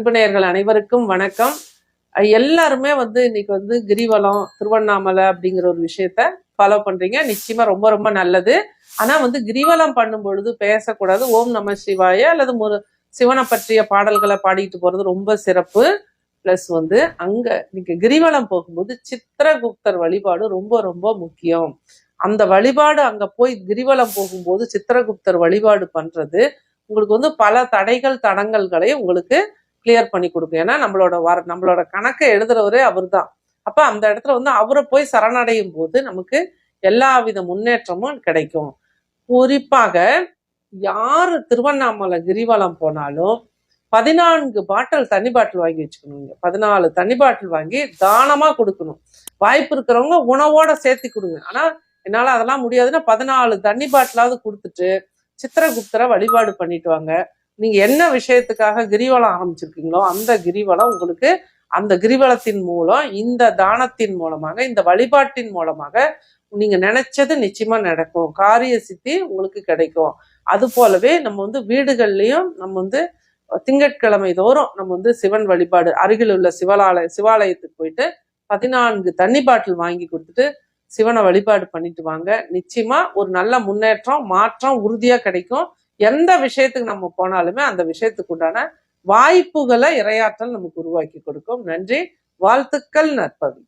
அன்பு நேயர்கள் அனைவருக்கும் வணக்கம். எல்லாருமே வந்து இன்னைக்கு வந்து கிரிவலம் திருவண்ணாமலை அப்படிங்கிற ஒரு விஷயத்த ஃபாலோ பண்றீங்க. நிச்சயமா ரொம்ப ரொம்ப நல்லது. ஆனா வந்து கிரிவலம் பண்ணும் பொழுது பேசக்கூடாது. ஓம் நம சிவாய அல்லது ஒரு சிவனை பற்றிய பாடல்களை பாடிட்டு போறது ரொம்ப சிறப்பு. பிளஸ் வந்து அங்க நீங்க கிரிவலம் போகும்போது சித்திரகுப்தர் வழிபாடு ரொம்ப ரொம்ப முக்கியம். அந்த வழிபாடு அங்க போய் கிரிவலம் போகும்போது சித்திரகுப்தர் வழிபாடு பண்றது உங்களுக்கு வந்து பல தடைகள் தடங்கல்களை உங்களுக்கு கிளியர் பண்ணி கொடுக்கும். ஏன்னா நம்மளோட வர நம்மளோட கணக்கை எழுதுறவரே அவர்தான். அப்போ அந்த இடத்துல வந்து அவரை போய் சரணடையும் போது நமக்கு எல்லா வித முன்னேற்றமும் கிடைக்கும். குறிப்பாக யார் திருவண்ணாமலை கிரிவலம் போனாலும் பதினான்கு பாட்டில் தண்ணி பாட்டில் வாங்கி வச்சுக்கணுங்க. பதினாலு தண்ணி பாட்டில் வாங்கி தானமாக கொடுக்கணும். வாய்ப்பு இருக்கிறவங்க உணவோட சேர்த்து கொடுங்க. ஆனால் என்னால் அதெல்லாம் முடியாதுன்னா பதினாலு தண்ணி பாட்டிலாவது கொடுத்துட்டு சித்திரகுப்தரை வழிபாடு பண்ணிட்டு வாங்க. நீங்கள் என்ன விஷயத்துக்காக கிரிவலம் ஆரம்பிச்சிருக்கீங்களோ அந்த கிரிவலம் உங்களுக்கு அந்த கிரிவலத்தின் மூலம் இந்த தானத்தின் மூலமாக இந்த வழிபாட்டின் மூலமாக நீங்க நினைச்சது நிச்சயமா நடக்கும். காரிய சித்தி உங்களுக்கு கிடைக்கும். அது போலவே நம்ம வந்து வீடுகள்லயும் நம்ம வந்து திங்கட்கிழமை தோறும் நம்ம வந்து சிவன் வழிபாடு அருகில் உள்ள சிவலாலய சிவாலயத்துக்கு போயிட்டு பதினான்கு தண்ணி பாட்டில் வாங்கி கொடுத்துட்டு சிவனை வழிபாடு பண்ணிட்டு வாங்க. நிச்சயமா ஒரு நல்ல முன்னேற்றம் மாற்றம் உறுதியா கிடைக்கும். எந்த விஷயத்துக்கு நம்ம போனாலுமே அந்த விஷயத்துக்கு உண்டான வாய்ப்புகளை இரையாற்றல் நமக்கு உருவாக்கி கொடுக்கும். நன்றி. வாழ்த்துக்கள் நற்பவி.